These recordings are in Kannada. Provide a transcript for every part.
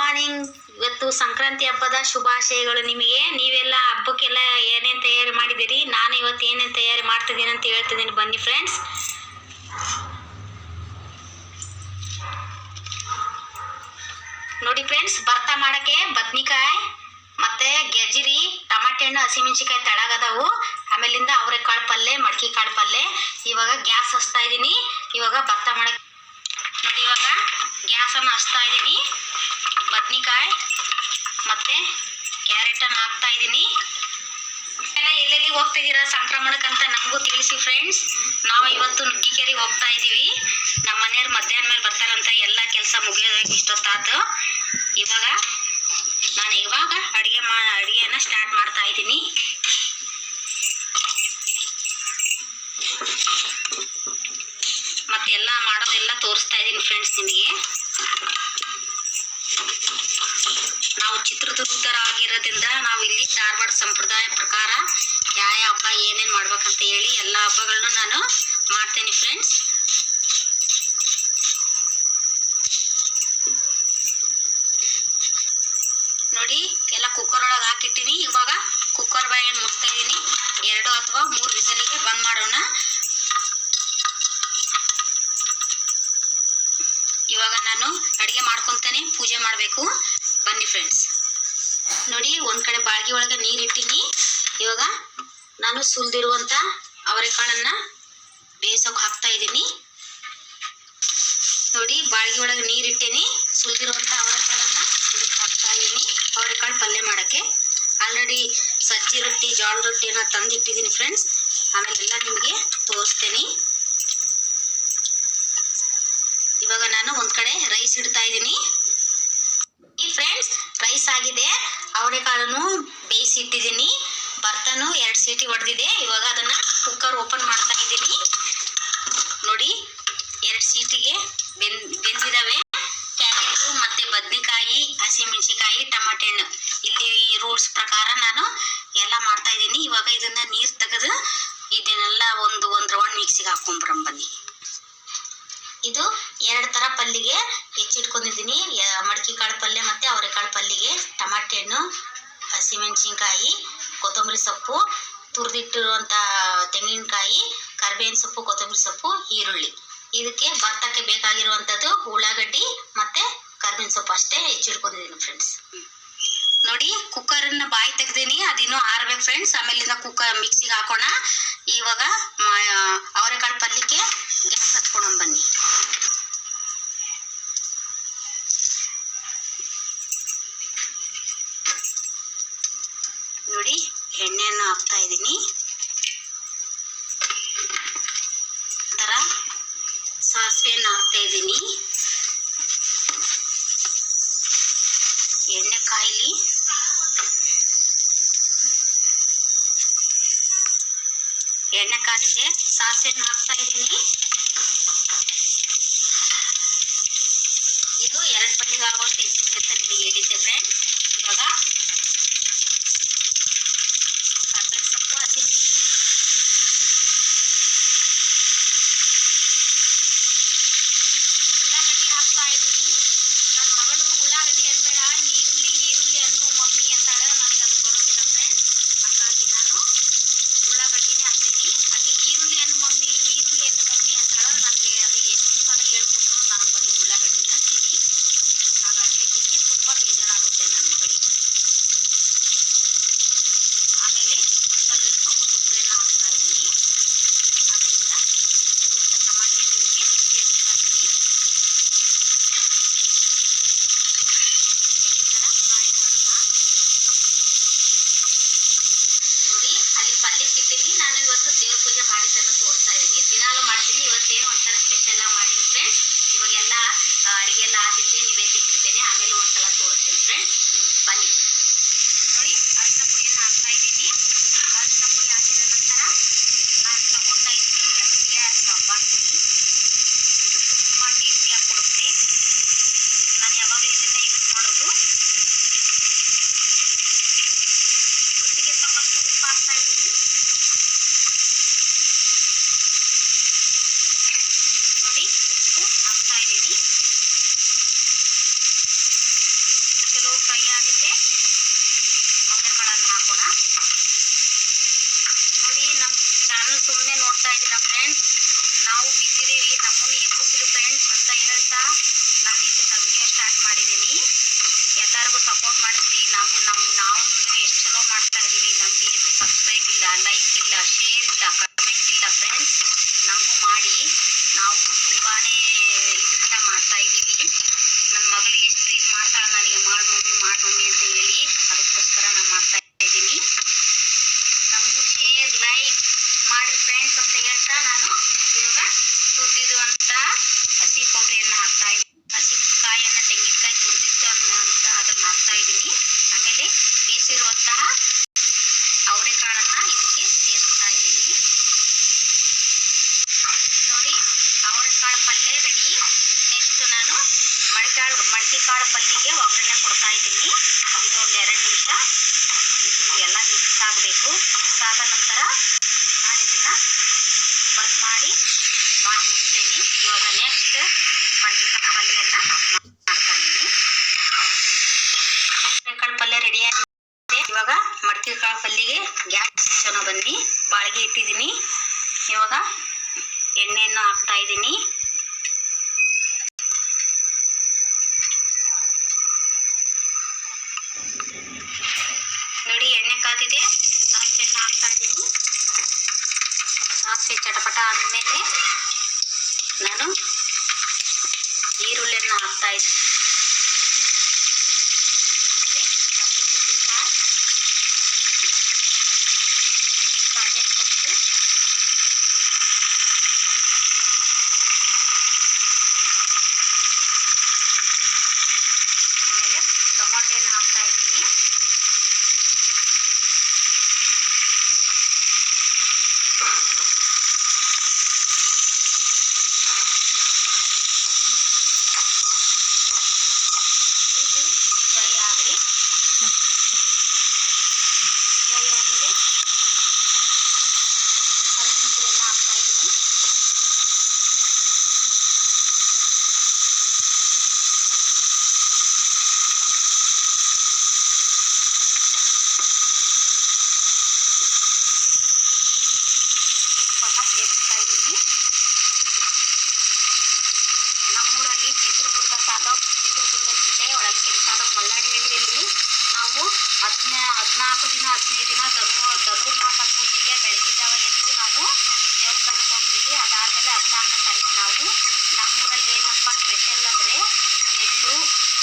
ಮಾರ್ನಿಂಗ್ ಇವತ್ತು ಸಂಕ್ರಾಂತಿ ಹಬ್ಬದ ಶುಭಾಶಯಗಳು ನಿಮಗೆ. ನೀವೆಲ್ಲ ಹಬ್ಬಕ್ಕೆಲ್ಲ ಏನೇನು ತಯಾರಿ ಮಾಡಿದ್ದೀರಿ? ನಾನು ಇವತ್ತು ಏನೇನು ತಯಾರಿ ಮಾಡ್ತಿದ್ದೀನಿ ಅಂತ ಹೇಳ್ತಿದ್ದೀನಿ. ಬನ್ನಿ ಫ್ರೆಂಡ್ಸ್ ನೋಡಿ ಫ್ರೆಂಡ್ಸ್ ಭರ್ತಾ ಮಾಡಕ್ಕೆ ಬದ್ನಿಕಾಯಿ ಮತ್ತೆ ಗೆಜ್ರಿ ಟಮಾಟೆ ಹಣ್ಣು ಹಸಿಮೆಣಸಿಕಾಯಿ ತೆಳಗದವು. ಆಮೇಲಿಂದ ಅವರೆಕಾಳು ಪಲ್ಲೆ, ಮಡಕಿ ಕಾಳು ಪಲ್ಲೆ. ಇವಾಗ ಗ್ಯಾಸ್ ಹಚ್ತಾ ಇದ್ದೀನಿ. ಇವಾಗ ಭರ್ತಾ ಮಾಡಕ್ಕೆ ನೋಡಿ ಇವಾಗ ಗ್ಯಾಸನ್ನು ಹಚ್ತಾ ಇದ್ದೀನಿ. ಬದ್ನಿಕಾಯಿ. ಮತ್ತೆ ಕ್ಯಾರೆಟನ್ನು ಹಾಕ್ತಾ ಇದ್ದೀನಿ. ಎಲ್ಲ ಎಲ್ಲೆಲ್ಲಿ ಹೋಗ್ತಾ ಇದ್ದೀರಾ ಸಂಕ್ರಮಣಕ್ಕಂತ ನಮಗೂ ತಿಳಿಸಿ ಫ್ರೆಂಡ್ಸ್ ನಾವು ಇವತ್ತು ನುಗ್ಗಿಕೇರಿ ಹೋಗ್ತಾ ಇದ್ದೀವಿ. ನಮ್ಮ ಮನೆಯವ್ರು ಮಧ್ಯಾಹ್ನ ಮೇಲೆ ಬರ್ತಾರಂತ. ಎಲ್ಲ ಕೆಲಸ ಮುಗಿಯೋದಾಗ ಇಷ್ಟೊತ್ತಾತು. ಇವಾಗ ನಾನು ಇವಾಗ ಅಡುಗೆ ಮಾ, ಅಡುಗೆನ ಸ್ಟಾರ್ಟ್ ಮಾಡ್ತಾ ಇದ್ದೀನಿ. ಮತ್ತೆಲ್ಲ ಮಾಡೋದೆಲ್ಲ ತೋರಿಸ್ತಾ ಇದ್ದೀನಿ ಫ್ರೆಂಡ್ಸ್ ನಿಮಗೆ. ನಾವು ಚಿತ್ರದುರ್ಗರ ಆಗಿರೋದ್ರಿಂದ ನಾವು ಇಲ್ಲಿ ಧಾರವಾಡ ಸಂಪ್ರದಾಯ ಪ್ರಕಾರ ಯಾವ ಯಾವ ಹಬ್ಬ ಏನೇನು ಮಾಡ್ಬೇಕಂತ ಹೇಳಿ ಎಲ್ಲ ಹಬ್ಬಗಳನ್ನೂ ನಾನು ಮಾಡ್ತೇನೆ ಫ್ರೆಂಡ್ಸ್ ನೋಡಿ, ಎಲ್ಲ ಕುಕ್ಕರ್ ಒಳಗೆ ಹಾಕಿಟ್ಟಿನಿ. ಇವಾಗ ಕುಕ್ಕರ್ ಬಾಯನ್ನು ಮುಚ್ತಾ ಇದ್ದೀನಿ ಎರಡು ಅಥವಾ ಮೂರು ವಿಸಲಿಗೆ ಬಂದ್ ಮಾಡೋಣ. ಇವಾಗ ನಾನು ಅಡುಗೆ ಮಾಡ್ಕೊತೇನೆ, ಪೂಜೆ ಮಾಡಬೇಕು. ಬನ್ನಿ ಫ್ರೆಂಡ್ಸ್ ನೋಡಿ, ಒಂದು ಕಡೆ ಬಾಳ್ಗೆ ಒಳಗೆ ನೀರ್ ಇವಾಗ ನಾನು ಸುಲ್ದಿರುವಂತ ಅವರೆಕಾಳನ್ನು ಬೇಯಿಸೋಕೆ ಹಾಕ್ತಾ ಇದ್ದೀನಿ. ನೋಡಿ, ಬಾಳ್ಗೆ ಒಳಗೆ ನೀರ್ ಇಟ್ಟೇನಿ. ಸುಲ್ದಿರುವಂತ ಅವರೆಕಾಳನ್ನ ಹಾಕ್ತಾ ಇದ್ದೀನಿ. ಅವರೆಕಾಳು ಪಲ್ಯ ಮಾಡಕ್ಕೆ. ಆಲ್ರೆಡಿ ಸಜ್ಜಿ ರೊಟ್ಟಿ ಜೋಳ ರೊಟ್ಟಿನ ತಂದಿಟ್ಟಿದ್ದೀನಿ ಫ್ರೆಂಡ್ಸ್ ಆಮೇಲೆ ಎಲ್ಲ ನಿಮಗೆ ತೋರಿಸ್ತೇನೆ. ಇವಾಗ ನಾನು ಒಂದ್ ಕಡೆ ರೈಸ್ ಇಡ್ತಾ ಇದ್ದೀನಿ. ಈ ಫ್ರೆಂಡ್ಸ್ ರೈಸ್ ಆಗಿದೆ. ಅವರೆಕಾಳನ್ನು ಬೇಯಿಸಿ ಇಟ್ಟಿದ್ದೀನಿ. ಬರ್ತಾನು ಎರಡು ಸೀಟಿ ಹೊಡೆದಿದೆ ಇವಾಗ ಅದನ್ನ ಕುಕ್ಕರ್ ಓಪನ್ ಮಾಡ್ತಾ ಇದ್ದೀನಿ. ನೋಡಿ, ಎರಡು ಸೀಟಿಗೆ ಬೆನ್ ಬೆಂದಿದ್ದಾವೆ ಕ್ಯಾರೆಟು ಮತ್ತೆ ಬದ್ನೆಕಾಯಿ, ಹಸಿಮೆಣಸಿಕಾಯಿ, ಟಮಾಟೆ ಹಣ್ಣು. ಇಲ್ಲಿ ರೂಲ್ಸ್ ಪ್ರಕಾರ ನಾನು ಎಲ್ಲ ಮಾಡ್ತಾ ಇದ್ದೀನಿ. ಇವಾಗ ಇದನ್ನ ನೀರು ತೆಗೆದು ಇದನ್ನೆಲ್ಲ ಒಂದು ಒಂದು ರೌಂಡ್ ಮಿಕ್ಸಿಗೆ ಹಾಕೊಂಡ್ಬರಂ ಬನ್ನಿ. ಇದು ಎರಡು ಥರ ಪಲ್ಲಿಗೆ ಹೆಚ್ಚಿಟ್ಕೊಂಡಿದ್ದೀನಿ. ಮಡಕಿ ಕಾಳು ಪಲ್ಯ ಮತ್ತು ಅವರೆಕಾಳು ಪಲ್ಲಿಗೆ, ಟಮಾಟೆ ಹಣ್ಣು, ಹಸಿಮೆಣಸಿನ್ಕಾಯಿ, ಕೊತ್ತಂಬರಿ ಸೊಪ್ಪು ತುರಿದಿಟ್ಟಿರುವಂಥ ತೆಂಗಿನಕಾಯಿ, ಕರಿಬೇವಿನ ಸೊಪ್ಪು, ಕೊತ್ತಂಬರಿ ಸೊಪ್ಪು, ಈರುಳ್ಳಿ. ಇದಕ್ಕೆ ಭತ್ತಕ್ಕೆ ಬೇಕಾಗಿರುವಂಥದ್ದು ಉಳ್ಳಾಗಡ್ಡಿ ಮತ್ತು ಕರ್ಬೇವಿನ ಸೊಪ್ಪು ಅಷ್ಟೇ ಹೆಚ್ಚಿಟ್ಕೊಂಡಿದ್ದೀನಿ ಫ್ರೆಂಡ್ಸ್ ನೋಡಿ, ಕುಕ್ಕರನ್ನ ಬಾಯಿ ತೆಗ್ದೀನಿ, ಅದಿನ್ನೂ ಆರ್ಬೇಕು ಫ್ರೆಂಡ್ಸ್ ಆಮೇಲಿಂದ ಕುಕ್ಕರ್ ಮಿಕ್ಸಿಗೆ ಹಾಕೋಣ. ಇವಾಗ ಅವರೆಕಾಳು ಪಲ್ಯಕ್ಕೆ ಗ್ಯಾಸ್ ಹಚ್ಕೊಂಡು ಬನ್ನಿ. ನೋಡಿ, ಎಣ್ಣೆಯನ್ನು ಹಾಕ್ತಾ ಇದ್ದೀನಿ. ನಂತರ ಸಾಸಿವೆಯನ್ನು ಹಾಕ್ತಾ ಇದ್ದೀನಿ. ಎಣ್ಣೆ ಕಾಯಿಲಿ. ಎಣ್ಣೆ ಕಾದಿದೆ ಸಾಸಿವೆಯನ್ನು ಹಾಕ್ತಾ ಇದ್ದೀನಿ. ಇದು ಎರಡು ಪಲ್ಲಿಗೆ ಆಗೋಷ್ಟು ಅಂತ ನಿಮಗೆ ಹೇಳಿದ್ದೆ ಫ್ರೆಂಡ್ ಇವಾಗ ಕರ್ಬೇವಿನ ಸೊಪ್ಪು ಹಸಿ ಉಳ್ಳಾಗಡ್ಡಿ ಹಾಕ್ತಾ ಇದ್ದೀನಿ ನನ್ನ ಮಗಳು ಉಳ್ಳಾಗಡ್ಡಿ ಅನ್ಬೇಡ ಈರುಳ್ಳಿ ಈರುಳ್ಳಿ ಅನ್ನು ಮಮ್ಮಿ ಅಂತಾಳೆ ನನಗೆ ಅದು ಬರೋದಿಲ್ಲ ಫ್ರೆಂಡ್ ಹಾಗಾಗಿ ನಾನು ಉಳ್ಳಾಗಡ್ಡಿನೇ ಹಾಕ್ತೀನಿ ಅದು ಈರುಳ್ಳಿ ಅನ್ನು ಮಮ್ಮಿ ಈರುಳ್ಳಿ ಅನ್ನು ಮಮ್ಮಿ ಅಂತಾಳೆ ನನಗೆ ಅದು ಎಷ್ಟು ಸಲ ಹೇಳ್ಬಿಟ್ರು ನಾನು ಬರೀ ಉಳ್ಳಾಗಡ್ಡಿನೇ ಅಂತೀನಿ ಹಾಗಾಗಿ ಆಕೆಗೆ ತುಂಬ ಬೇಜಾರಾಗುತ್ತೆ ನನ್ನ ಮಗಳಿಗೆ ಆಮೇಲೆ ಒಂದ್ ಸ್ವಲ್ಪ ಕೊತ್ತಂಬರಿಯನ್ನು ಹಾಕ್ತಾ ಇದ್ದೀನಿ ಆಮೇಲಿಂದ ಹೆಚ್ಚಿರುವಂಥ ಟಮಾಟೆ ಹಣ್ಣಿಗೆ ಸೇರಿಸ್ತಾ ಇದ್ದೀನಿ ಈ ಥರ ಫ್ರೈ ಮಾಡೋಣ ನೋಡಿ ಅಲ್ಲಿ ಪಲ್ಯ ಇಟ್ಟಿನಿ ನಾನು ಇವತ್ತು ದೇವ್ರ ಪೂಜೆ ಮಾಡಿದ್ದನ್ನು ತೋರಿಸ್ತಾ ಇದ್ದೀನಿ. ದಿನಾಲು ಮಾಡ್ತೀನಿ. ಇವತ್ತೇನು ಒಂಥರ ಸ್ಪೆಷಲ್ ಮಾಡೀನಿ ಫ್ರೆಂಡ್ಸ್ ಇವಾಗೆಲ್ಲ ಅಡುಗೆ ಎಲ್ಲ ಆದಿಂದೆ ಇಡ್ತೇನೆ ಆಮೇಲೆ ಒಂದ್ಸಲ ತೋರಿಸ್ತೀನಿ ಫ್ರೆಂಡ್ಸ್ ಬನ್ನಿ ನೋಡಿ ಅರಿಶಿನ ಪುಡಿಯನ್ನು ಹಾಕ್ತಾ ಇದ್ದೀನಿ ಅರಿಶಿನ ಪುಡಿ ಹಾಕಿದ ನಂತರ ನಾನು ತಗೋತಾ ಇದ್ದೀನಿ ಎಮ್ಗೆ ಸಾಂಬಾರ್ ಪುಡಿ ಇದು ತುಂಬ ಟೇಸ್ಟಿಯಾಗಿ ಕೊಡುತ್ತೆ ನಾನು ಯಾವಾಗಲೂ ಇದನ್ನೇ ಯೂಸ್ ಮಾಡೋದು ರುಚಿಗೆ ತಕ್ಕಂತೆ ಉಪ್ಪು ಹಾಕ್ತಾ ಇದ್ದೀನಿ ನೋಡಿ ಉಪ್ಪು ಹಾಕ್ತಾ ಇದ್ದೀನಿ ಫ್ರೈ ಆಗಿದೆ. ಅವರೆಕಾಳನ್ನು ಹಾಕೋಣ. ನೋಡಿ ನಮ್ಮ ಚಾನಲ್ ಸುಮ್ಮನೆ ನೋಡ್ತಾ ಇದ್ದೀರಾ ಫ್ರೆಂಡ್ಸ್ ನಾವು ಬಿದ್ದಿದ್ದೀವಿ, ನಮ್ಮನ್ನು ಎಬ್ಬಿಸ್ರಿ ಫ್ರೆಂಡ್ಸ್ ಅಂತ ಹೇಳ್ತಾ ನಾನು ಇದನ್ನ ವಿಡಿಯೋ ಸ್ಟಾರ್ಟ್ ಮಾಡಿದ್ದೀನಿ. ಎಲ್ಲರಿಗೂ ಸಪೋರ್ಟ್ ಮಾಡಿದ್ವಿ. ನಮ್ಮ ನಮ್ಮ ನಾವು ಎಷ್ಟು ಚಲೋ ಮಾಡ್ತಾ ಇದ್ದೀವಿ. ನಮ್ಗೇನು ಸಬ್ಸ್ಕ್ರೈಬ್ ಇಲ್ಲ ಲೈಕ್ ಇಲ್ಲ ಶೇರ್ ಇಲ್ಲ ಕಮೆಂಟ್ ಇಲ್ಲ ಫ್ರೆಂಡ್ಸ್ ನಮಗೂ ಮಾಡಿ. ನಾವು ತುಂಬಾನೇ ಇದರಿಂದ ಮಾಡ್ತಾ ಇದ್ದೀವಿ. ನನ್ನ ಮಗಳು ಎಷ್ಟು ಇದು ಮಾಡ್ತಾಳೆ ನನಗೆ? ಮಾಡಿ ಮಾಡಿ ಅಂತ ಹೇಳಿ ಅದಕ್ಕೋಸ್ಕರ ನಾನು ಮಾಡ್ತಾ ಇದ್ದೀನಿ. ನಮಗೂ ಶೇರ್ ಲೈಕ್ ಮಾಡಿ ಫ್ರೆಂಡ್ಸ್ ಅಂತ ಹೇಳ್ತಾ ನಾನು ಇವಾಗ ತುರಿದಿರುವಂತ ಹಸಿ ಕೊಬ್ಬರಿಯನ್ನು ಹಾಕ್ತಾ ಇದ್ದೀನಿ ಹಸಿ ಕಾಯನ್ನು, ತೆಂಗಿನಕಾಯಿ ತುರಿದಿತ್ತು ಅಂತ ಅದನ್ನು ಹಾಕ್ತಾ ಇದ್ದೀನಿ. ಆಮೇಲೆ ಬೇಯಿಸಿರುವಂತಹ ಅವರೆಕಾಳನ್ನ ಇದಕ್ಕೆ ಸೇರ್ತಾ ಇದ್ದೀನಿ. ನೋಡಿ, ಅವರೆಕಾಳು ಪಲ್ಯ ರೆಡಿ ನೆಕ್ಸ್ಟ್ ನಾನು ಮಡಿಕಾಳು ಮಡಿಕೆ ಕಾಳು ಪಲ್ಯಗೆ ಒಗ್ಗರಣೆ ಕೊಡ್ತಾ ಇದ್ದೀನಿ. ಇದು ಒಂದು ಎರಡು ನಿಮಿಷ. ಇದು ಎಲ್ಲ ಮಿಕ್ಸ್ ಆಗಬೇಕು. ಮಿಕ್ಸ್ ಆದ ನಂತರ ನಾನು ಇದನ್ನು ಬಂದ್ ಮಾಡಿ ಬಾಯಿ ಮುಚ್ತೇನೆ ಇವಾಗ ನೆಕ್ಸ್ಟ್ ಮಡಿಕೆ ಕಾಳು ಪಲ್ಯನ ಮಾಡ್ತಾ ಇದ್ದೀನಿ. ಮಡಿಕೆ ಪಲ್ಯ ರೆಡಿ ಸಾಸಿವೆಯನ್ನು ಹಾಕ್ತಾ ಇದ್ದೀನಿ ಸಾಸಿವೆ ಚಟಪಟ ಆದಮೇಲೆ ನಾನು ಈರುಳ್ಳಿಯನ್ನು ಹಾಕ್ತಾ ಇದ್ದೀನಿ ಆಮೇಲೆ ಹಸಿಮೆಣಸಿನ್ಕಾಯಿ ಕರ್ಬೇವಿನ ಸೊಪ್ಪು ಆಮೇಲೆ ಟೊಮಾಟೆಯನ್ನು ಹಾಕ್ತಾ ಇದ್ದೀನಿ ಇದು ಫ್ರೈ ಆಗಲಿ ಫ್ರೈ ಆದಮೇಲೆ ಅರಿಶಿನ ಹಾಕ್ತಾ ಇದ್ದೀನಿ ಉಪ್ಪನ್ನ ಸೇರಿಸ್ತಾ ಇದ್ದೀನಿ ನಮ್ಮೂರಲ್ಲಿ ಚಿತ್ರದುರ್ಗ ತಾಲೂಕು, ಚಿತ್ರದುರ್ಗ ಜಿಲ್ಲೆ, ಹೊಳಲ್ಕೆರೆ ತಾಲೂಕು ಮಲ್ಲಾಡಿಹಳ್ಳಿಯಲ್ಲಿ ನಾವು ಹದಿನ, ಹದಿನಾಲ್ಕು ದಿನ, ಹದಿನೈದು ದಿನ ಧನು, ಧನುರ್ಮಾಸ ಪೂಜೆಗೆ ಬೆಳಗಿನ ಜಾವ ನಾವು ದೇವಸ್ಥಾನಕ್ಕೆ ಹೋಗ್ತೀವಿ. ಅದಾದಮೇಲೆ ಹದಿನಾಲ್ಕನೇ ತಾರೀಕು ನಾವು ನಮ್ಮೂರಲ್ಲಿ ಏನಪ್ಪ ಸ್ಪೆಷಲ್ ಅಂದರೆ ಎಳ್ಳು,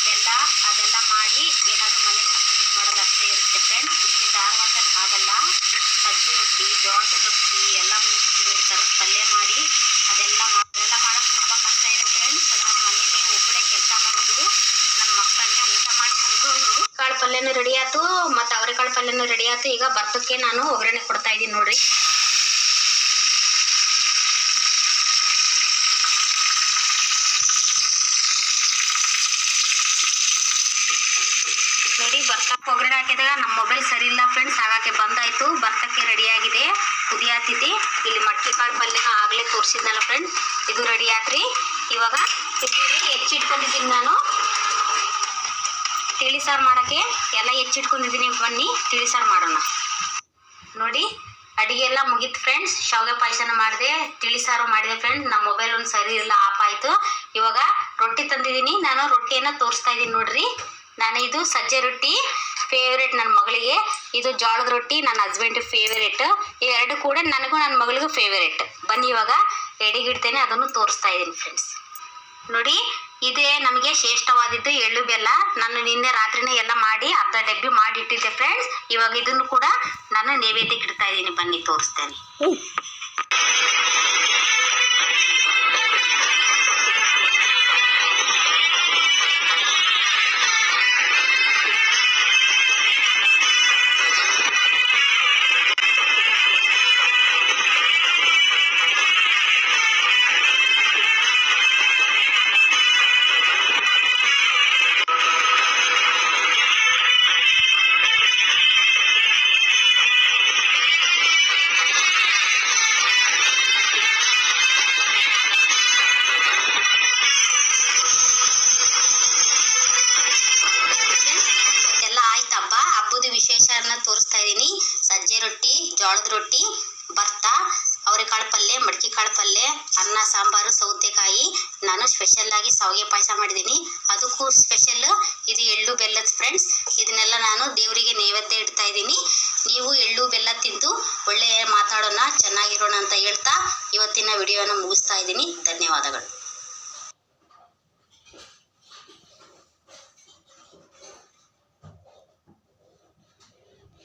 ಬೆಲ್ಲ ಅದೆಲ್ಲ ಮಾಡಿ ಏನಾದರೂ ಮಾಡೋದು ಅಷ್ಟೇ ಇರುತ್ತೆ ಫ್ರೆಂಡ್ಸ್ ಇಲ್ಲಿ ಧಾರವಾಡದಲ್ಲಿ ಹಾಗಲ್ಲ ಸಜ್ಜಿ ರೊಟ್ಟಿ, ಜೋಳದ ರೊಟ್ಟಿ, ಎಲ್ಲ ಮೂರು ಮೂರು ಥರದ ಪಲ್ಯ ಮಾಡಿ ಅದೆಲ್ಲ ಅದೆಲ್ಲ ಮಾಡೋಕೆ ತುಂಬ ಕಷ್ಟ ಇದೆ ಫ್ರೆಂಡ್ಸ್ ನಾನು ಮನೇಲಿ ಒಬ್ಬಳೇ ಕೆಲಸ ಮಾಡೋದು. ನನ್ನ ಮಕ್ಕಳನ್ನೇ ಊಟ ಮಾಡಿಕೊಂಡು ಕಾಳು ಪಲ್ಯನೂ ರೆಡಿ ಆಯ್ತು, ಮತ್ತು ಅವರೆಕಾಳು ಪಲ್ಯನೂ ರೆಡಿ ಆಯ್ತು. ಈಗ ಭತ್ತಕ್ಕೆ ನಾನು ಒಗ್ಗರಣೆ ಕೊಡ್ತಾ ಇದ್ದೀನಿ ನೋಡ್ರಿ ನೋಡಿ ಭತ್ತಕ್ಕೆ ಒಗ್ಗರಣೆ ಹಾಕಿದಾಗ ನಮ್ಮ ಮೊಬೈಲ್ ಸರಿ ಇಲ್ಲ ಹಾಗಾಗಿ ಬಂದಾಯ್ತು. ಭತ್ತಕ್ಕೆ ರೆಡಿ ಆಗಿದೆ. ಕುದಿಯಾತಿದೆ. ಇಲ್ಲಿ ಮಟ್ಟಿ ಕಾಳು ಪಲ್ಯನ ಆಗಲೇ ತೋರಿಸಿದ್ನಲ್ಲ ಫ್ರೆಂಡ್ಸ್ ಇದು ರೆಡಿ ಆತ್ರಿ ಇವಾಗ ಹೆಚ್ಚಿಟ್ಕೊಂಡಿದ್ದೀನಿ ನಾನು. ತಿಳಿ ಸಾರು ಮಾಡೋಕ್ಕೆ ಎಲ್ಲ ಹೆಚ್ಚಿಟ್ಕೊಂಡಿದ್ದೀನಿ. ಬನ್ನಿ, ತಿಳಿ ಸಾರು ಮಾಡೋಣ. ನೋಡಿ, ಅಡಿಗೆ ಎಲ್ಲ ಮುಗೀತು ಫ್ರೆಂಡ್ಸ್ ಶಾವಿಗೆ ಪಾಯಸನ ಮಾಡಿದೆ. ತಿಳಿ ಸಾರು ಮಾಡಿದೆ ಫ್ರೆಂಡ್ ನಮ್ಮ ಮೊಬೈಲ್ ಒಂದು ಸರಿ ಇಲ್ಲ, ಆಪ್ ಆಯಿತು. ಇವಾಗ ರೊಟ್ಟಿ ತಂದಿದ್ದೀನಿ. ನಾನು ರೊಟ್ಟಿಯನ್ನು ತೋರಿಸ್ತಾ ಇದ್ದೀನಿ ನೋಡ್ರಿ. ನಾನು ಇದು ಸಜ್ಜೆ ರೊಟ್ಟಿ. ಫೇವ್ರೇಟ್ ನನ್ನ ಮಗಳಿಗೆ. ಇದು ಜೋಳದ ರೊಟ್ಟಿ, ನನ್ನ ಹಸ್ಬೆಂಡ್ ಫೇವ್ರೇಟ್ ಇವೆರಡು ಕೂಡ ನನಗೂ ನನ್ನ ಮಗಳಿಗೂ ಫೇವ್ರೇಟ್ ಬನ್ನಿ ಇವಾಗ, ಎಡಿಗಿಡ್ತೇನೆ, ಅದನ್ನು ತೋರಿಸ್ತಾ ಇದ್ದೀನಿ ಫ್ರೆಂಡ್ಸ್ ನೋಡಿ, ಇದೇ ನಮಗೆ ಶ್ರೇಷ್ಠವಾದಿದ್ದು ಎಳ್ಳು ಬೆಲ್ಲ. ನಾನು ನಿನ್ನೆ ರಾತ್ರಿನೇ ಎಲ್ಲ ಮಾಡಿ, ಅರ್ಧ ಡಬ್ಬಿ ಮಾಡಿ ಇಟ್ಟಿದ್ದೆ ಫ್ರೆಂಡ್ಸ್ ಇವಾಗ ಇದನ್ನು ಕೂಡ ನಾನು ನೈವೇದ್ಯಕ್ಕೆ ಇಡ್ತಾ ಇದ್ದೀನಿ. ಬನ್ನಿ, ತೋರಿಸ್ತೇನೆ. ಜೋಳದ ರೊಟ್ಟಿ, ಭರ್ತ ಅವರೆಕಾಳು ಪಲ್ಯ ಮಡಕಿ ಕಾಳು ಪಲ್ಯ ಅನ್ನ, ಸಾಂಬಾರು, ಸೌತೆಕಾಯಿ. ನಾನು ಸ್ಪೆಷಲ್ ಆಗಿ ಶಾವಿಗೆ ಪಾಯಸ ಮಾಡಿದ್ದೀನಿ. ಅದಕ್ಕೂ ಸ್ಪೆಷಲ್ ಇದು ಎಳ್ಳು ಬೆಲ್ಲದ ಫ್ರೆಂಡ್ಸ್ ಇದನ್ನೆಲ್ಲ ನಾನು ದೇವರಿಗೆ ನೈವೇದ್ಯ ಇಡ್ತಾ ಇದ್ದೀನಿ. ನೀವು ಎಳ್ಳು, ಬೆಲ್ಲ ತಿಂದು ಒಳ್ಳೆಯ ಮಾತಾಡೋಣ, ಚೆನ್ನಾಗಿರೋಣ ಅಂತ ಹೇಳ್ತಾ ಇವತ್ತಿನ ವಿಡಿಯೋನ ಮುಗಿಸ್ತಾ ಇದ್ದೀನಿ. ಧನ್ಯವಾದಗಳು.